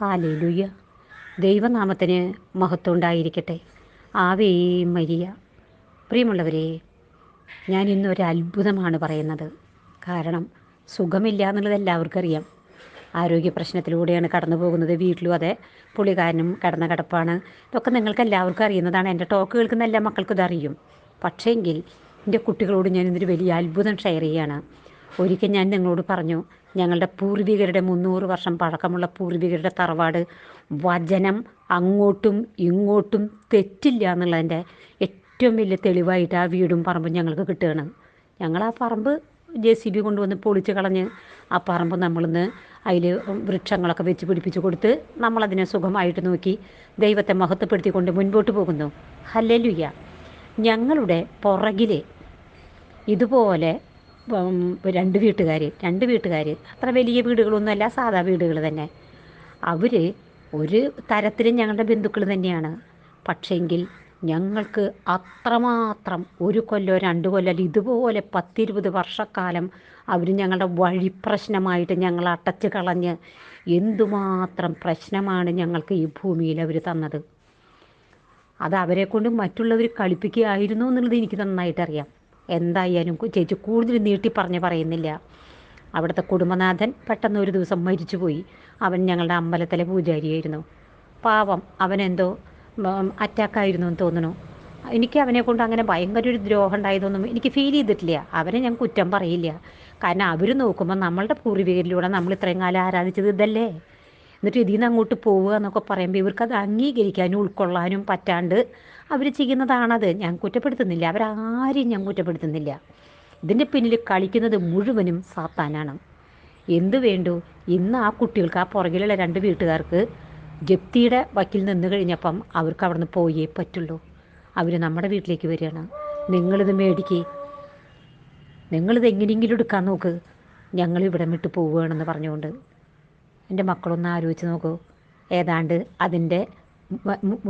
Hallelujah ദൈവനാമത്തിന് മഹത്വം ഉണ്ടായിരിക്കട്ടെ ആവേ മരിയ. പ്രിയമുള്ളവരെ ഞാൻ ഇന്നൊരു അത്ഭുതമാണ് പറയുന്നത്. കാരണം സുഖമില്ല എന്നുള്ളത് എല്ലാവർക്കും അറിയാം. ആരോഗ്യ പ്രശ്നത്തിലൂടെയാണ് കടന്നു പോകുന്നത്. വീട്ടിലും അതെ പുള്ളിക്കാരനും കടന്ന കിടപ്പാണ്. ഇതൊക്കെ നിങ്ങൾക്ക് എല്ലാവർക്കും അറിയുന്നതാണ്. എന്റെ ടോക്ക് കേൾക്കുന്ന എല്ലാ മക്കൾക്കും ഇതറിയും പക്ഷേങ്കിൽ എന്റെ കുട്ടികളോട് ഞാൻ ഇന്നൊരു വലിയ അത്ഭുതം ഷെയർ ചെയ്യുകയാണ്. ഒരിക്കൽ ഞാൻ നിങ്ങളോട് പറഞ്ഞു ഞങ്ങളുടെ പൂർവികരുടെ മുന്നൂറ് വർഷം പഴക്കമുള്ള പൂർവികരുടെ തറവാട് വചനം അങ്ങോട്ടും ഇങ്ങോട്ടും തെറ്റില്ല എന്നുള്ളതിന്റെ ഏറ്റവും വലിയ തെളിവായിട്ട് ആ വീടും പറമ്പും ഞങ്ങൾക്ക് കിട്ടുകയാണ്. ഞങ്ങൾ ആ പറമ്പ് ജെ സി ബി കൊണ്ടുവന്ന് പൊളിച്ച് കളഞ്ഞ് ആ പറമ്പ് നമ്മളിന്ന് അതിൽ വൃക്ഷങ്ങളൊക്കെ വെച്ച് പിടിപ്പിച്ച് കൊടുത്ത് നമ്മളതിനെ സുഖമായിട്ട് നോക്കി ദൈവത്തെ മഹത്വപ്പെടുത്തിക്കൊണ്ട് മുൻപോട്ട് പോകുന്നു. ഹല്ലലുയ്യ ഞങ്ങളുടെ പുറകിലെ ഇതുപോലെ രണ്ട് വീട്ടുകാർ രണ്ട് വീട്ടുകാർ അത്ര വലിയ വീടുകളൊന്നുമല്ല സാധാ വീടുകൾ തന്നെ. അവർ ഒരു തരത്തിലും ഞങ്ങളുടെ ബന്ധുക്കൾ തന്നെയാണ്. പക്ഷേങ്കിൽ ഞങ്ങൾക്ക് അത്രമാത്രം ഒരു കൊല്ലോ രണ്ട് കൊല്ലോ ഇതുപോലെ പത്തിരുപത് വർഷക്കാലം അവർ ഞങ്ങളുടെ വഴി പ്രശ്നമായിട്ട് ഞങ്ങൾ അടച്ച് കളഞ്ഞ് എന്തുമാത്രം പ്രശ്നമാണ് ഞങ്ങൾക്ക് ഈ ഭൂമിയിൽ അവർ തന്നത്. അത് അവരെ കൊണ്ട് മറ്റുള്ളവർ കളിപ്പിക്കുകയായിരുന്നു എന്നുള്ളത് എനിക്ക് നന്നായിട്ട് അറിയാം എന്തായാലും ചേച്ചി കൂടുതൽ നീട്ടി പറഞ്ഞ് പറയുന്നില്ല. അവിടുത്തെ കുടുംബനാഥൻ പെട്ടെന്ന് ഒരു ദിവസം മരിച്ചുപോയി. അവൻ ഞങ്ങളുടെ അമ്പലത്തിലെ പൂജാരിയായിരുന്നു. പാവം അവനെന്തോ അറ്റാക്കായിരുന്നു എന്ന് തോന്നുന്നു. എനിക്ക് അവനെ കൊണ്ട് അങ്ങനെ ഭയങ്കര ഒരു ദ്രോഹം ഉണ്ടായതൊന്നും എനിക്ക് ഫീൽ ചെയ്തിട്ടില്ല. അവനെ ഞാൻ കുറ്റം പറയില്ല. കാരണം അവർ നോക്കുമ്പോൾ നമ്മളുടെ പൂർവികരിലൂടെ നമ്മൾ ഇത്രയും കാലം ആരാധിച്ചത് ഇതല്ലേ? എന്നിട്ട് ഇതിൽ നിന്ന് അങ്ങോട്ട് പോവുക എന്നൊക്കെ പറയുമ്പോൾ ഇവർക്കത് അംഗീകരിക്കാനും ഉൾക്കൊള്ളാനും പറ്റാണ്ട് അവർ ചെയ്യുന്നതാണത്. ഞാൻ കുറ്റപ്പെടുത്തുന്നില്ല. അവരാരെയും ഞാൻ കുറ്റപ്പെടുത്തുന്നില്ല. ഇതിന്റെ പിന്നിൽ കളിക്കുന്നത് മുഴുവനും സാത്താനാണ്. എന്ത് വേണ്ടു? ഇന്ന് ആ കുട്ടികൾക്ക് ആ പുറകിലുള്ള രണ്ട് വീട്ടുകാർക്ക് ജപ്തിയുടെ വക്കിൽ നിന്ന് കഴിഞ്ഞപ്പം അവർക്ക് അവിടെ നിന്ന് പോയേ പറ്റുള്ളൂ. അവർ നമ്മുടെ വീട്ടിലേക്ക് വരികയാണ്. നിങ്ങളിത് മേടിക്കേ. നിങ്ങളിത് എങ്ങനെയെങ്കിലും എടുക്കാൻ നോക്ക്. ഞങ്ങൾ ഇവിടെ വിട്ട് പോവുകയാണെന്ന് പറഞ്ഞുകൊണ്ട്. എന്റെ മക്കളൊന്ന് ആലോചിച്ച് നോക്കൂ. ഏതാണ്ട് അതിന്റെ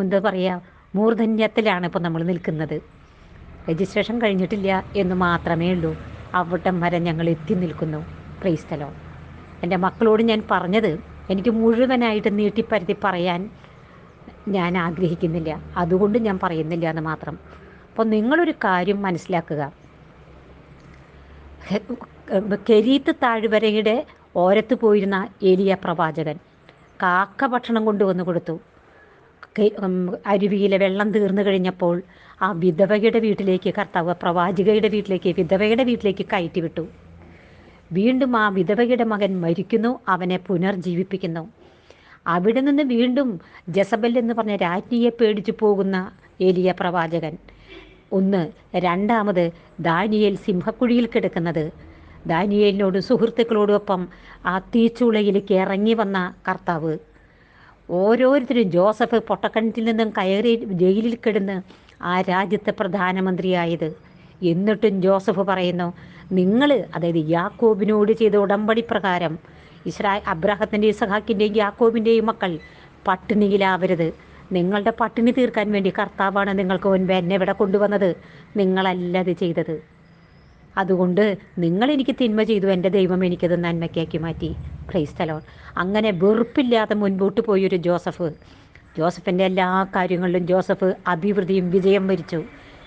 എന്താ പറയുക മൂർധന്യത്തിലാണ് ഇപ്പോൾ നമ്മൾ നിൽക്കുന്നത്. രജിസ്ട്രേഷൻ കഴിഞ്ഞിട്ടില്ല എന്ന് മാത്രമേ ഉള്ളൂ. അവിടം വരെ ഞങ്ങൾ എത്തി നിൽക്കുന്നു. ക്രൈസ്തലോ എന്റെ മക്കളോട് ഞാൻ പറഞ്ഞത് എനിക്ക് മുഴുവനായിട്ട് നീട്ടിപ്പരുത്തി പറയാൻ ഞാൻ ആഗ്രഹിക്കുന്നില്ല. അതുകൊണ്ട് ഞാൻ പറയുന്നില്ല എന്ന് മാത്രം. അപ്പോൾ നിങ്ങളൊരു കാര്യം മനസ്സിലാക്കുക. കെരീത്ത് താഴ്വരയുടെ ഓരത്ത് പോയിരുന്ന ഏലിയ പ്രവാചകൻ. കാക്ക ഭക്ഷണം കൊണ്ടുവന്ന് കൊടുത്തു. അരുവിയിലെ വെള്ളം തീർന്നു കഴിഞ്ഞപ്പോൾ ആ വിധവയുടെ വീട്ടിലേക്ക് കർത്താവ് പ്രവാചികയുടെ വീട്ടിലേക്ക് വിധവയുടെ വീട്ടിലേക്ക് കയറ്റി വിട്ടു. വീണ്ടും ആ വിധവയുടെ മകൻ മരിക്കുന്നു അവനെ പുനർജീവിപ്പിക്കുന്നു. അവിടെ നിന്ന് വീണ്ടും ജസബൽ എന്ന് പറഞ്ഞ രാജ്ഞിയെ പേടിച്ചു പോകുന്ന ഏലിയ പ്രവാചകൻ. ഒന്ന് രണ്ടാമത് ദാനിയേൽ സിംഹക്കുഴിയിൽ കിടക്കുന്നത് ദാനിയേലിനോടും സുഹൃത്തുക്കളോടൊപ്പം ആ തീച്ചുളയിലേക്ക് ഇറങ്ങി വന്ന കർത്താവ്. ഓരോരുത്തരും ജോസഫ് പൊട്ടക്കണറ്റിൽ നിന്നും കയറി ജയിലിൽ കിടന്ന് ആ രാജ്യത്തെ പ്രധാനമന്ത്രിയായത്. എന്നിട്ടും ജോസഫ് പറയുന്നു നിങ്ങൾ അതായത് യാക്കോബിനോട് ചെയ്ത ഉടമ്പടി പ്രകാരം ഇസ്രാ അബ്രാഹത്തിന്റെയും സഹാക്കിന്റെയും യാക്കോബിന്റെയും മക്കൾ പട്ടിണിയിലാവരുത്. നിങ്ങളുടെ പട്ടിണി തീർക്കാൻ വേണ്ടി കർത്താവാണ് നിങ്ങൾക്ക് മുൻപ് എന്നെ ഇവിടെ കൊണ്ടുവന്നത്. നിങ്ങളല്ല അത് ചെയ്തത്. അതുകൊണ്ട് നിങ്ങൾ എനിക്ക് തിന്മ ചെയ്തു എന്റെ ദൈവം എനിക്കത് നന്മയ്ക്കാക്കി മാറ്റി. ക്രൈസ്തലോൺ അങ്ങനെ വെറുപ്പില്ലാതെ മുൻപോട്ട് പോയൊരു ജോസഫ്. ജോസഫിന്റെ എല്ലാ കാര്യങ്ങളിലും ജോസഫ് അഭിവൃദ്ധിയും വിജയം വരിച്ചു.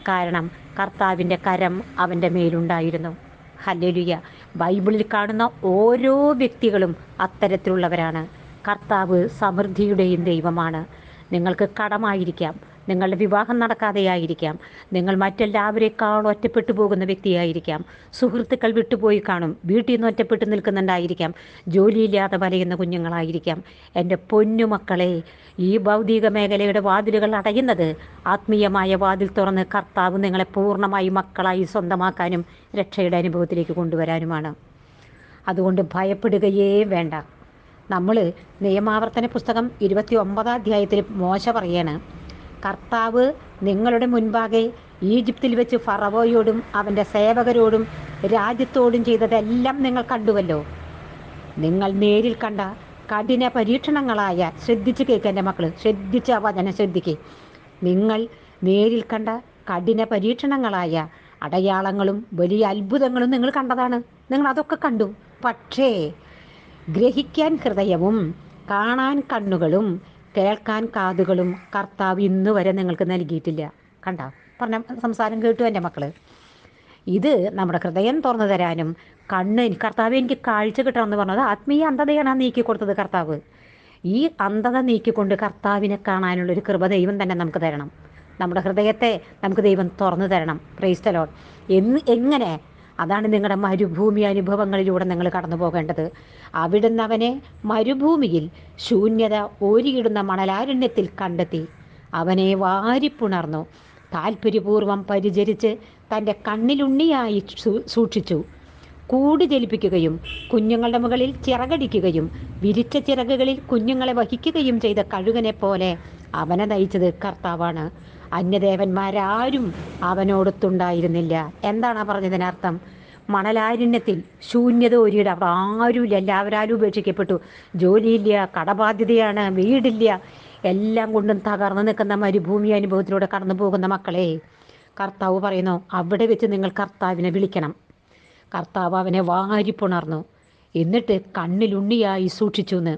കാരണം കർത്താവിന്റെ കരം അവന്റെ മേലുണ്ടായിരുന്നു. ഹല്ലേലൂയ. ബൈബിളിൽ കാണുന്ന ഓരോ വ്യക്തികളും അത്തരത്തിലുള്ളവരാണ്. കർത്താവ് സമൃദ്ധിയുടെയും ദൈവമാണ്. നിങ്ങൾക്ക് കടമായിരിക്കാം. നിങ്ങളുടെ വിവാഹം നടക്കാതെയായിരിക്കാം. നിങ്ങൾ മറ്റെല്ലാവരെക്കാളും ഒറ്റപ്പെട്ടു പോകുന്ന വ്യക്തിയായിരിക്കാം. സുഹൃത്തുക്കൾ വിട്ടുപോയി കാണും. വീട്ടിൽ നിന്ന് ഒറ്റപ്പെട്ട് നിൽക്കുന്നുണ്ടായിരിക്കാം. ജോലിയില്ലാതെ വലയുന്ന കുഞ്ഞുങ്ങളായിരിക്കാം. എന്റെ പൊന്നുമക്കളെ ഈ ഭൗതിക മേഖലയുടെ വാതിലുകൾ അടയുന്നത് ആത്മീയമായ വാതിൽ തുറന്ന് കർത്താവ് നിങ്ങളെ പൂർണമായി മക്കളായി സ്വന്തമാക്കാനും രക്ഷയുടെ അനുഭവത്തിലേക്ക് കൊണ്ടുവരാനുമാണ്. അതുകൊണ്ട് ഭയപ്പെടുകയേ വേണ്ട. നമ്മൾ നിയമാവർത്തന പുസ്തകം ഇരുപത്തി ഒമ്പതാം അധ്യായത്തിൽ മോശ പറയാണ് കർത്താവ് നിങ്ങളുടെ മുൻപാകെ ഈജിപ്തിൽ വെച്ച് ഫറവോയോടും അവന്റെ സേവകരോടും രാജ്യത്തോടും ചെയ്തതെല്ലാം നിങ്ങൾ കണ്ടുവല്ലോ. നിങ്ങൾ നേരിൽ കണ്ട കഠിന പരീക്ഷണങ്ങളായ ശ്രദ്ധിച്ച് കേൾക്കുക എന്റെ മക്കൾ ശ്രദ്ധിച്ച വചനം നിങ്ങൾ നേരിൽ കണ്ട കഠിന പരീക്ഷണങ്ങളായ അടയാളങ്ങളും വലിയ അത്ഭുതങ്ങളും നിങ്ങൾ കണ്ടതാണ്. നിങ്ങൾ അതൊക്കെ കണ്ടു. പക്ഷേ ഗ്രഹിക്കാൻ ഹൃദയവും കാണാൻ കണ്ണുകളും കേൾക്കാൻ കാതുകളും കർത്താവ് ഇന്ന് വരെ നിങ്ങൾക്ക് നൽകിയിട്ടില്ല. കണ്ട? പറഞ്ഞ സംസാരം കേട്ടു എന്റെ മക്കൾ ഇത് നമ്മുടെ ഹൃദയം തുറന്നു തരാനും കണ്ണ് കർത്താവ് എനിക്ക് കാഴ്ച കിട്ടണമെന്ന് പറഞ്ഞത് ആത്മീയ അന്ധതയാണ് നീക്കി കൊടുത്തത് കർത്താവ്. ഈ അന്ധത നീക്കിക്കൊണ്ട് കർത്താവിനെ കാണാനുള്ള ഒരു കൃപ ദൈവം തന്നെ നമുക്ക് തരണം. നമ്മുടെ ഹൃദയത്തെ നമുക്ക് ദൈവം തുറന്നു തരണം. പ്രൈസ്തലോൺ എന്ന് എങ്ങനെ അതാണ് നിങ്ങളുടെ മരുഭൂമി അനുഭവങ്ങളിലൂടെ നിങ്ങൾ കടന്നു പോകേണ്ടത്. അവിടുന്ന് അവനെ മരുഭൂമിയിൽ ശൂന്യത ഓരിയിടുന്ന മണലാരണ്യത്തിൽ കണ്ടെത്തി. അവനെ വാരിപ്പുണർന്നു. താല്പര്യപൂർവം പരിചരിച്ച് തന്റെ കണ്ണിലുണ്ണിയായി സൂക്ഷിച്ചു. കൂട് ജലിപ്പിക്കുകയും കുഞ്ഞുങ്ങളുടെ മുകളിൽ ചിറകടിക്കുകയും വിരിച്ച ചിറകുകളിൽ കുഞ്ഞുങ്ങളെ വഹിക്കുകയും ചെയ്ത കഴുകനെ പോലെ അവനെ നയിച്ചത് കർത്താവാണ്. അന്യദേവന്മാരാരും അവനോടൊത്തുണ്ടായിരുന്നില്ല. എന്താണ് പറഞ്ഞതിനർത്ഥം? മണലാരണ്യത്തിൽ ശൂന്യത ഒരിട അവിടെ ഇല്ല എല്ലാവരാലും ഉപേക്ഷിക്കപ്പെട്ടു. ജോലിയില്ല കടബാധ്യതയാണ് വീടില്ല. എല്ലാം കൊണ്ടും തകർന്നു നിൽക്കുന്ന മരുഭൂമി അനുഭവത്തിലൂടെ കടന്നു പോകുന്ന മക്കളെ കർത്താവ് പറയുന്നു അവിടെ വെച്ച് നിങ്ങൾ കർത്താവിനെ വിളിക്കണം. കർത്താവ് അവനെ വാരിപ്പുണർന്നു. എന്നിട്ട് കണ്ണിലുണ്ണിയായി സൂക്ഷിച്ചു എന്ന്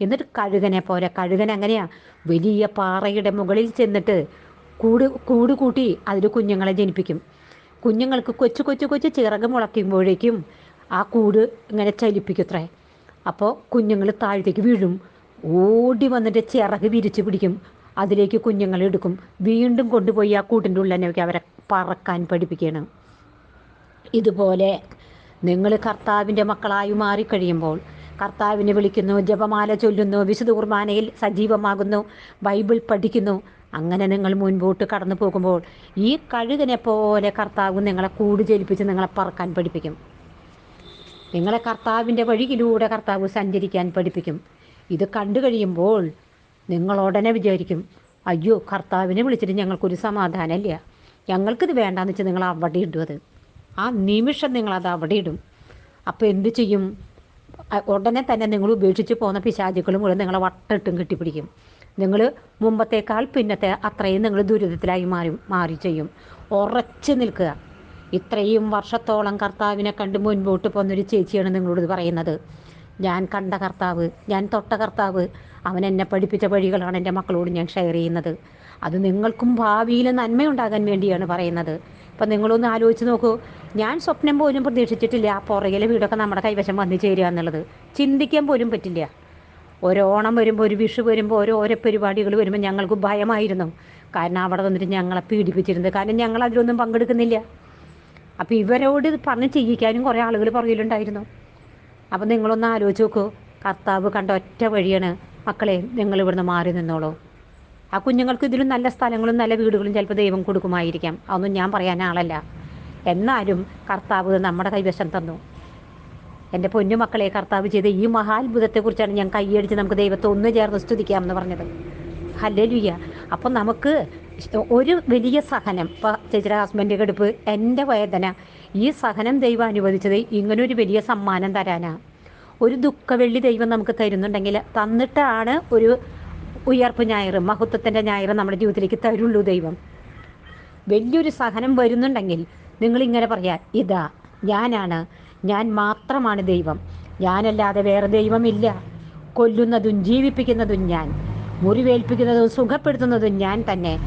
എന്നിട്ട് കഴുകനെ പോലെ കഴുകൻ അങ്ങനെയാ വലിയ പാറയുടെ മുകളിൽ ചെന്നിട്ട് കൂട് കൂട് കൂട്ടി അതിൽ കുഞ്ഞുങ്ങളെ ജനിപ്പിക്കും. കുഞ്ഞുങ്ങൾക്ക് കൊച്ചു കൊച്ചു കൊച്ചു ചിറക് മുളയ്ക്കുമ്പോഴേക്കും ആ കൂട് ഇങ്ങനെ ചലിപ്പിക്കുത്രേ. അപ്പോൾ കുഞ്ഞുങ്ങൾ താഴത്തേക്ക് വീഴും. ഓടി വന്നിട്ട് ചിറക് വിരിച്ചു പിടിക്കും. അതിലേക്ക് കുഞ്ഞുങ്ങളെ എടുക്കും. വീണ്ടും കൊണ്ടുപോയി ആ കൂട്ടിന്റെ ഉള്ളിൽ തന്നെ അവരെ പറക്കാൻ പഠിപ്പിക്കണം ഇതുപോലെ നിങ്ങൾ കർത്താവിന്റെ മക്കളായി മാറിക്കഴിയുമ്പോൾ കർത്താവിനെ വിളിക്കുന്നു ജപമാല ചൊല്ലുന്നു വിശുദ്ധ കുർബാനയിൽ സജീവമാകുന്നു ബൈബിൾ പഠിക്കുന്നു അങ്ങനെ നിങ്ങൾ മുൻപോട്ട് കടന്നു പോകുമ്പോൾ ഈ കഴുകനെ പോലെ കർത്താവ് നിങ്ങളെ കൂട് ചലിപ്പിച്ച് നിങ്ങളെ പറക്കാൻ പഠിപ്പിക്കും. നിങ്ങളെ കർത്താവിന്റെ വഴിയിലൂടെ കർത്താവ് സഞ്ചരിക്കാൻ പഠിപ്പിക്കും. ഇത് കണ്ടു കഴിയുമ്പോൾ നിങ്ങൾ ഉടനെ വിചാരിക്കും അയ്യോ കർത്താവിനെ വിളിച്ചിട്ട് ഞങ്ങൾക്കൊരു സമാധാനമില്ല. ഞങ്ങൾക്കിത് വേണ്ടാന്ന് വെച്ചാൽ നിങ്ങൾ അവിടെ ഇടും അത്. ആ നിമിഷം നിങ്ങളത് അവിടെ ഇടും. അപ്പോൾ എന്ത് ചെയ്യും? ഉടനെ തന്നെ നിങ്ങൾ ഉപേക്ഷിച്ച് പോകുന്ന പിശാചുക്കളും കൂടെ നിങ്ങളെ വട്ടിട്ടും കെട്ടിപ്പിടിക്കും. നിങ്ങൾ മുമ്പത്തേക്കാൾ പിന്നത്തെ അത്രയും നിങ്ങൾ ദുരിതത്തിലായി മാറി മാറി ചെയ്യും. ഉറച്ചു നിൽക്കുക. ഇത്രയും വർഷത്തോളം കർത്താവിനെ കണ്ട് മുൻപോട്ട് പോകുന്നൊരു ചേച്ചിയാണ് നിങ്ങളോട് പറയുന്നത്. ഞാൻ കണ്ട കർത്താവ് ഞാൻ തൊട്ട കർത്താവ് അവൻ എന്നെ പഠിപ്പിച്ച വഴികളാണ് എന്റെ മക്കളോട് ഞാൻ ഷെയർ ചെയ്യുന്നത്. അത് നിങ്ങൾക്കും ഭാവിയിൽ നന്മയുണ്ടാകാൻ വേണ്ടിയാണ് പറയുന്നത്. ഇപ്പം നിങ്ങളൊന്ന് ആലോചിച്ച് നോക്കൂ. ഞാൻ സ്വപ്നം പോലും പ്രതീക്ഷിച്ചിട്ടില്ല ആ പുറകിലെ വീടൊക്കെ നമ്മുടെ കൈവശം വന്നു ചേരുക എന്നുള്ളത്. ചിന്തിക്കാൻ പോലും പറ്റില്ല. ഓരോ ഓണം വരുമ്പോൾ ഒരു വിഷു വരുമ്പോൾ ഓരോ ഓരോ പരിപാടികൾ വരുമ്പോൾ ഞങ്ങൾക്ക് ഭയമായിരുന്നു. കാരണം അവിടെ വന്നിട്ട് ഞങ്ങളെ പീഡിപ്പിച്ചിരുന്നത്. കാരണം ഞങ്ങൾ അതിലൊന്നും പങ്കെടുക്കുന്നില്ല. അപ്പോൾ ഇവരോട് ഇത് പറഞ്ഞ് ചെയ്യിക്കാനും കുറേ ആളുകൾ പുറകിലുണ്ടായിരുന്നു. അപ്പോൾ നിങ്ങളൊന്ന് ആലോചിച്ച് നോക്കൂ. കർത്താവ് കണ്ട ഒറ്റ വഴിയാണ് മക്കളെ നിങ്ങൾ ഇവിടുന്ന് മാറി നിന്നോളൂ. ആ കുഞ്ഞുങ്ങൾക്ക് ഇതിലും നല്ല സ്ഥലങ്ങളും നല്ല വീടുകളും ചിലപ്പോൾ ദൈവം കൊടുക്കുമായിരിക്കാം. അതൊന്നും ഞാൻ പറയാൻ ആളല്ല. എന്നാലും കർത്താവ് നമ്മുടെ കൈവശം തന്നു. എന്റെ പൊന്നുമക്കളെ കർത്താവ് ചെയ്ത ഈ മഹാത്ഭുതത്തെക്കുറിച്ചാണ് ഞാൻ കൈയടിച്ച് നമുക്ക് ദൈവത്തെ ഒന്ന് ചേർന്ന് സ്തുതിക്കാം എന്ന് പറഞ്ഞത്. ഹല്ലേലൂയ അപ്പം നമുക്ക് ഒരു വലിയ സഹനം ഇപ്പോൾ ചേച്ചിയുടെ ഹസ്ബൻഡ് കെടുപ്പ് എന്റെ വേദന ഈ സഹനം ദൈവം അനുവദിച്ചത് ഇങ്ങനൊരു വലിയ സമ്മാനം തരാനാണ് ഒരു ദുഃഖവെള്ളി ദൈവം നമുക്ക് തരുന്നുണ്ടെങ്കിൽ തന്നിട്ടാണ് ഒരു ഉയർപ്പ് ഞായർ മഹത്വത്തിന്റെ ഞായർ നമ്മുടെ ജീവിതത്തിലേക്ക് തരുള്ളൂ ദൈവം. വലിയൊരു സഹനം വരുന്നുണ്ടെങ്കിൽ നിങ്ങളിങ്ങനെ പറയാ ഇതാ ഞാനാണ് ഞാൻ മാത്രമാണ് ദൈവം. ഞാനല്ലാതെ വേറെ ദൈവമില്ല. കൊല്ലുന്നതും ജീവിപ്പിക്കുന്നതും ഞാൻ മുറിവേൽപ്പിക്കുന്നതും സുഖപ്പെടുത്തുന്നതും ഞാൻ തന്നെ.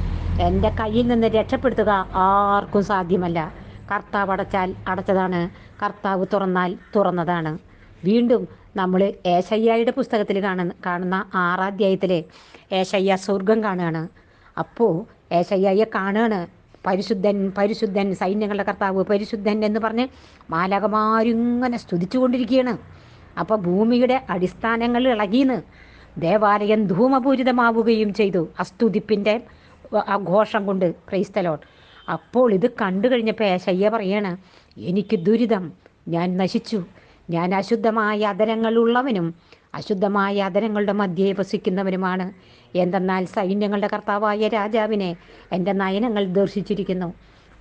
എന്റെ കയ്യിൽ നിന്ന് രക്ഷപ്പെടുത്തുക ആർക്കും സാധ്യമല്ല. കർത്താവ് അടച്ചാൽ അടച്ചതാണ്. കർത്താവ് തുറന്നാൽ തുറന്നതാണ്. വീണ്ടും നമ്മൾ ഏശയ്യായുടെ പുസ്തകത്തിൽ കാണുന്ന കാണുന്ന ആറാധ്യായത്തിലെ ഏശയ്യ സ്വർഗം കാണുകയാണ്. അപ്പോൾ ഏശയ്യയെ കാണുകയാണ്. പരിശുദ്ധൻ പരിശുദ്ധൻ സൈന്യങ്ങളുടെ കർത്താവ് പരിശുദ്ധൻ എന്ന് പറഞ്ഞ് മാലകമാരിങ്ങനെ സ്തുതിച്ചുകൊണ്ടിരിക്കുകയാണ്. അപ്പോൾ ഭൂമിയുടെ അടിസ്ഥാനങ്ങൾ ഇളകിന്ന് ദേവാലയം ധൂമപൂരിതമാവുകയും ചെയ്തു. അസ്തുതിപ്പിന്റെ ആഘോഷം കൊണ്ട് ക്രൈസ്തലോൺ അപ്പോൾ ഇത് കണ്ടു കഴിഞ്ഞപ്പോൾ ഏശയ്യ പറയാണ് എനിക്ക് ദുരിതം. ഞാൻ നശിച്ചു. ഞാൻ അശുദ്ധമായ അതരങ്ങളുള്ളവനും അശുദ്ധമായ അതരങ്ങളുടെ മധ്യേ വസിക്കുന്നവരുമാണ്. എന്തെന്നാൽ സൈന്യങ്ങളുടെ കർത്താവായ രാജാവിനെ എന്റെ നയനങ്ങൾ ദർശിച്ചിരിക്കുന്നു.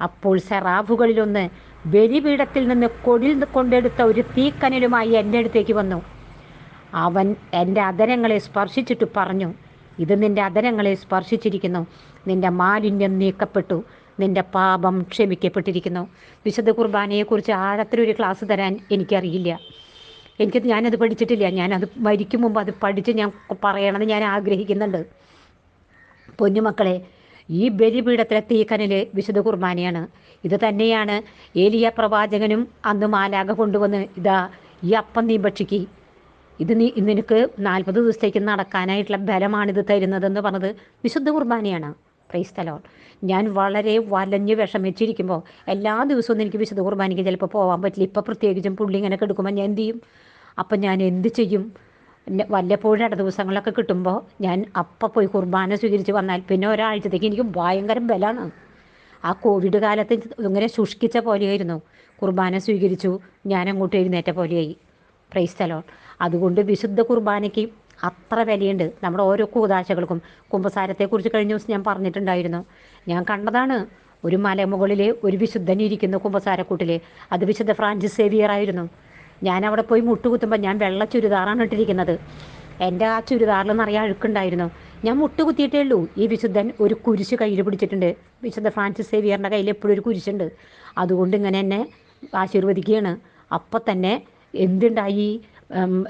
അപ്പോൾ സെറാഫുകളിലൊന്ന് ബലിപീഠത്തിൽ നിന്ന് കൊടിൽ കൊണ്ടെടുത്ത ഒരു തീക്കനലുമായി എന്റെ അടുത്തേക്ക് വന്നു. അവൻ എന്റെ അതരങ്ങളെ സ്പർശിച്ചിട്ട് പറഞ്ഞു ഇത് നിന്റെ അതരങ്ങളെ സ്പർശിച്ചിരിക്കുന്നു. നിന്റെ മാലിന്യം നീക്കപ്പെട്ടു. നിന്റെ പാപം ക്ഷമിക്കപ്പെട്ടിരിക്കുന്നു. വിശുദ്ധ കുർബാനയെക്കുറിച്ച് ആഴത്തിലൊരു ക്ലാസ് തരാൻ എനിക്കറിയില്ല. എനിക്ക് ഞാനത് പഠിച്ചിട്ടില്ല. ഞാനത് മരിക്കും മുമ്പ് അത് പഠിച്ച് ഞാൻ പറയണമെന്ന് ഞാൻ ആഗ്രഹിക്കുന്നുണ്ട്. പൊന്നുമക്കളെ ഈ ബലിപീഠത്തിലെ തീക്കനൽ വിശുദ്ധ കുർബാനയാണ്. ഇത് തന്നെയാണ് ഏലിയ പ്രവാചകനും അന്ന് മാലാക കൊണ്ടുവന്ന് ഇതാ ഈ അപ്പം നീ ഭക്ഷിക്ക്. ഇത് നീ നിനക്ക് നാൽപ്പത് ദിവസത്തേക്ക് നടക്കാനായിട്ടുള്ള ബലമാണിത് തരുന്നതെന്ന് പറഞ്ഞത് വിശുദ്ധ കുർബാനയാണ്. പ്രൈസ്തലോ ഞാൻ വളരെ വലഞ്ഞ് വിഷമിച്ചിരിക്കുമ്പോൾ എല്ലാ ദിവസവും എനിക്ക് വിശുദ്ധ കുർബാനയ്ക്ക് ചിലപ്പോൾ പോകാൻ പറ്റില്ല. ഇപ്പം പ്രത്യേകിച്ചും പുള്ളി ഇങ്ങനെ കെടുക്കുമ്പോൾ ഞാൻ എന്ത് ചെയ്യും? അപ്പം ഞാൻ എന്ത് ചെയ്യും? വല്ലപ്പോഴും ഇട ദിവസങ്ങളൊക്കെ കിട്ടുമ്പോൾ ഞാൻ അപ്പം പോയി കുർബാന സ്വീകരിച്ച് വന്നാൽ പിന്നെ ഒരാഴ്ചത്തേക്ക് എനിക്ക് ഭയങ്കര ബലമാണ് ആ കോവിഡ് കാലത്ത് ഇങ്ങനെ ശുഷ്കിച്ച പോലെയായിരുന്നു. കുർബാന സ്വീകരിച്ചു ഞാൻ അങ്ങോട്ട് എഴുന്നേറ്റ പോലെയായി. പ്രൈസ്തലോൺ അതുകൊണ്ട് വിശുദ്ധ കുർബാനയ്ക്ക് അത്ര വിലയുണ്ട് നമ്മുടെ ഓരോ കൂതാശകൾക്കും. കുമ്പസാരത്തെക്കുറിച്ച് കഴിഞ്ഞ ദിവസം ഞാൻ പറഞ്ഞിട്ടുണ്ടായിരുന്നു. ഞാൻ കണ്ടതാണ് ഒരു മലമുകളിൽ ഒരു വിശുദ്ധൻ ഇരിക്കുന്ന കുമ്പസാരക്കൂട്ടിൽ അത് വിശുദ്ധ ഫ്രാൻസിസ് സേവിയർ ആയിരുന്നു ഞാൻ അവിടെ പോയി മുട്ടുകുത്തുമ്പോൾ ഞാൻ വെള്ള ചുരിദാറാണ് ഇട്ടിരിക്കുന്നത്. എന്റെ ആ ചുരിദാറിൽ നിറയെ അഴുക്കുണ്ടായിരുന്നു. ഞാൻ മുട്ടുകുത്തിയിട്ടേ ഉള്ളൂ. ഈ വിശുദ്ധൻ ഒരു കുരിശ് കയ്യിൽ പിടിച്ചിട്ടുണ്ട്. വിശുദ്ധ ഫ്രാൻസിസ് സേവിയറിന്റെ കയ്യിൽ എപ്പോഴും ഒരു കുരിശുണ്ട്. അതുകൊണ്ട് ഇങ്ങനെ എന്നെ ആശീർവദിക്കുകയാണ്. അപ്പം തന്നെ എന്തുണ്ടായി?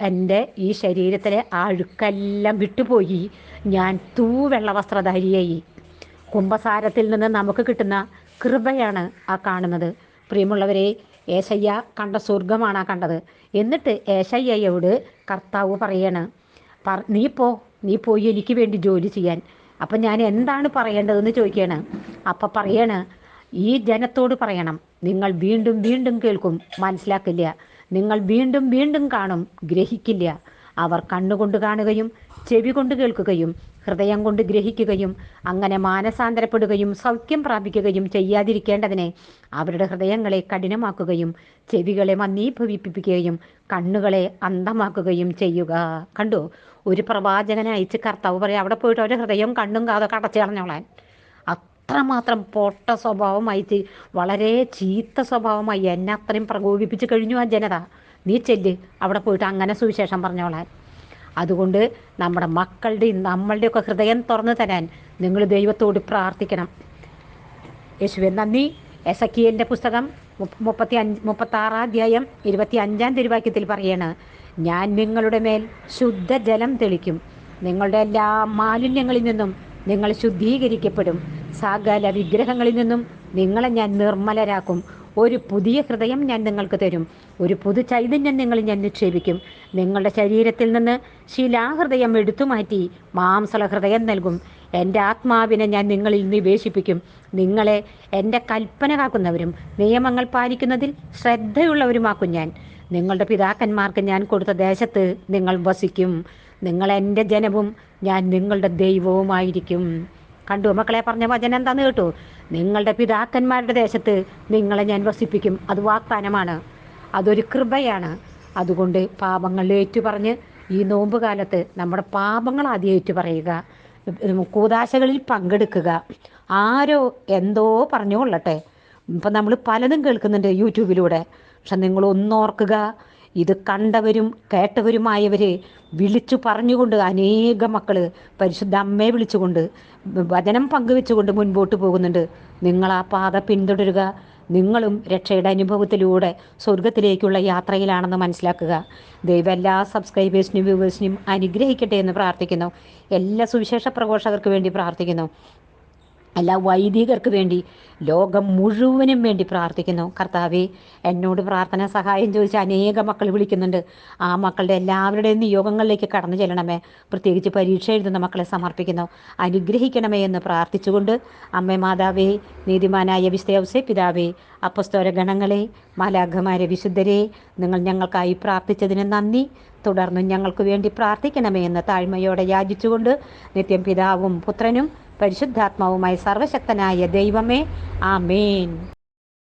എന്റെ ഈ ശരീരത്തിലെ ആ അഴുക്കെല്ലാം വിട്ടുപോയി. ഞാൻ തൂവെള്ള വസ്ത്രധാരിയായി കുംഭസാരത്തിൽ നിന്ന് നമുക്ക് കിട്ടുന്ന കൃപയാണ് ആ കാണുന്നത്. പ്രിയമുള്ളവരെ ഏശയ്യ കണ്ട സ്വർഗമാണ് കണ്ടത്. എന്നിട്ട് ഏശയ്യയോട് കർത്താവ് പറയാണ് പറ നീ പോ നീ പോയി എനിക്ക് വേണ്ടി ജോലി ചെയ്യാൻ. അപ്പം ഞാൻ എന്താണ് പറയേണ്ടതെന്ന് ചോദിക്കുകയാണ് അപ്പം പറയാണ് ഈ ജനത്തോട് പറയണം. നിങ്ങൾ വീണ്ടും വീണ്ടും കേൾക്കും. മനസ്സിലാക്കില്ല. നിങ്ങൾ വീണ്ടും വീണ്ടും കാണും. ഗ്രഹിക്കില്ല. അവർ കണ്ണുകൊണ്ട് കാണുകയും ചെവി കൊണ്ട് കേൾക്കുകയും ഹൃദയം കൊണ്ട് ഗ്രഹിക്കുകയും അങ്ങനെ മാനസാന്തരപ്പെടുകയും സൗഖ്യം പ്രാപിക്കുകയും ചെയ്യാതിരിക്കേണ്ടതിനെ അവരുടെ ഹൃദയങ്ങളെ കഠിനമാക്കുകയും ചെവികളെ മന്ദീഭവിപ്പിക്കുകയും കണ്ണുകളെ അന്ധമാക്കുകയും ചെയ്യുക. കണ്ടു? ഒരു പ്രവാചകനെ അയച്ച് കർത്താവ് പറയാം അവിടെ പോയിട്ട് അവരുടെ ഹൃദയം കണ്ണും കാതൊക്കെ അടച്ചു കളഞ്ഞോളാൻ. അത്രമാത്രം പൊട്ട സ്വഭാവമായി വളരെ ചീത്ത സ്വഭാവമായി എന്നെ അത്രയും പ്രകോപിപ്പിച്ച് കഴിഞ്ഞു ആ ജനത. നീ ചെല്ല് അവിടെ പോയിട്ട് അങ്ങനെ സുവിശേഷം പറഞ്ഞോളാൻ. അതുകൊണ്ട് നമ്മുടെ മക്കളുടെയും നമ്മളുടെയൊക്കെ ഹൃദയം തുറന്നു തരാൻ നിങ്ങൾ ദൈവത്തോട് പ്രാർത്ഥിക്കണം. യേശുവെ നന്ദി. എസ് എസക്കിയലിന്റെ പുസ്തകം മുപ്പ- മുപ്പത്തി അഞ്ച് മുപ്പത്താറാം അധ്യായം ഇരുപത്തി അഞ്ചാം തിരുവാക്യത്തിൽ പറയാണ് ഞാൻ നിങ്ങളുടെ മേൽ ശുദ്ധജലം തെളിക്കും. നിങ്ങളുടെ എല്ലാ മാലിന്യങ്ങളിൽ നിന്നും നിങ്ങൾ ശുദ്ധീകരിക്കപ്പെടും. സകല വിഗ്രഹങ്ങളിൽ നിന്നും നിങ്ങളെ ഞാൻ നിർമ്മലരാക്കും. ഒരു പുതിയ ഹൃദയം ഞാൻ നിങ്ങൾക്ക് തരും. ഒരു പുതു ചൈതന്യം നിങ്ങളിൽ ഞാൻ നിക്ഷേപിക്കും. നിങ്ങളുടെ ശരീരത്തിൽ നിന്ന് ശിലാഹൃദയം എടുത്തുമാറ്റി മാംസള ഹൃദയം നൽകും. എന്റെ ആത്മാവിനെ ഞാൻ നിങ്ങളിൽ നിവേശിപ്പിക്കും. നിങ്ങളെ എന്റെ കൽപ്പന കാക്കുന്നവരും നിയമങ്ങൾ പാലിക്കുന്നതിൽ ശ്രദ്ധയുള്ളവരുമാക്കും ഞാൻ. നിങ്ങളുടെ പിതാക്കന്മാർക്ക് ഞാൻ കൊടുത്ത ദേശത്ത് നിങ്ങൾ വസിക്കും. നിങ്ങൾ എന്റെ ജനവും ഞാൻ നിങ്ങളുടെ ദൈവവുമായിരിക്കും. കണ്ടു മക്കളെ പറഞ്ഞ വചനം എന്താന്ന് കേട്ടു? നിങ്ങളുടെ പിതാക്കന്മാരുടെ ദേശത്ത് നിങ്ങളെ ഞാൻ വസിപ്പിക്കും. അത് വാഗ്ദാനമാണ്. അതൊരു കൃപയാണ്. അതുകൊണ്ട് പാപങ്ങൾ ഏറ്റുപറഞ്ഞ് ഈ നോമ്പ് കാലത്ത് നമ്മുടെ പാപങ്ങൾ ആദ്യം ഏറ്റുപറയുക. കൂതാശകളിൽ പങ്കെടുക്കുക. ആരോ എന്തോ പറഞ്ഞു കൊള്ളട്ടെ. ഇപ്പം നമ്മൾ പലതും കേൾക്കുന്നുണ്ട് യൂട്യൂബിലൂടെ. പക്ഷെ നിങ്ങൾ ഒന്നോർക്കുക ഇത് കണ്ടവരും കേട്ടവരുമായവർ വിളിച്ചു പറഞ്ഞുകൊണ്ട് അനേക മക്കൾ പരിശുദ്ധ അമ്മയെ വിളിച്ചുകൊണ്ട് വചനം പങ്കുവെച്ചുകൊണ്ട് മുൻപോട്ട് പോകുന്നുണ്ട്. നിങ്ങൾ ആ പാത പിന്തുടരുക. നിങ്ങളും രക്ഷയുടെ അനുഭവത്തിലൂടെ സ്വർഗത്തിലേക്കുള്ള യാത്രയിലാണെന്ന് മനസ്സിലാക്കുക. ദൈവം എല്ലാ സബ്സ്ക്രൈബേഴ്സിനും വ്യൂവേഴ്സിനും അനുഗ്രഹിക്കട്ടെ എന്ന് പ്രാർത്ഥിക്കുന്നു. എല്ലാ സുവിശേഷ പ്രഘോഷകർക്ക് വേണ്ടി പ്രാർത്ഥിക്കുന്നു. എല്ലാ വൈദികർക്ക് വേണ്ടി ലോകം മുഴുവനും വേണ്ടി പ്രാർത്ഥിക്കുന്നു. കർത്താവേ എന്നോട് പ്രാർത്ഥന സഹായം ചോദിച്ച അനേക മക്കൾ വിളിക്കുന്നുണ്ട്. ആ മക്കളുടെ എല്ലാവരുടെയും നിയോഗങ്ങളിലേക്ക് കടന്നു ചെല്ലണമേ. പ്രത്യേകിച്ച് പരീക്ഷ എഴുതുന്ന മക്കളെ സമർപ്പിക്കുന്നു. അനുഗ്രഹിക്കണമേ എന്ന് പ്രാർത്ഥിച്ചുകൊണ്ട് അമ്മ മാതാവേ നീതിമാനായ വിശ്വസേ പിതാവേ അപ്പസ്തോര ഗണങ്ങളെ മാലാഘമാരെ വിശുദ്ധരെ നിങ്ങൾ ഞങ്ങൾക്കായി പ്രാർത്ഥിച്ചതിന് നന്ദി. തുടർന്നും ഞങ്ങൾക്ക് വേണ്ടി പ്രാർത്ഥിക്കണമേ എന്ന് താഴ്മയോടെ യാചിച്ചുകൊണ്ട് നിത്യം പിതാവും പുത്രനും പരിശുദ്ധാത്മാവുമായി സർവശക്തനായ ദൈവമേ ആമേൻ.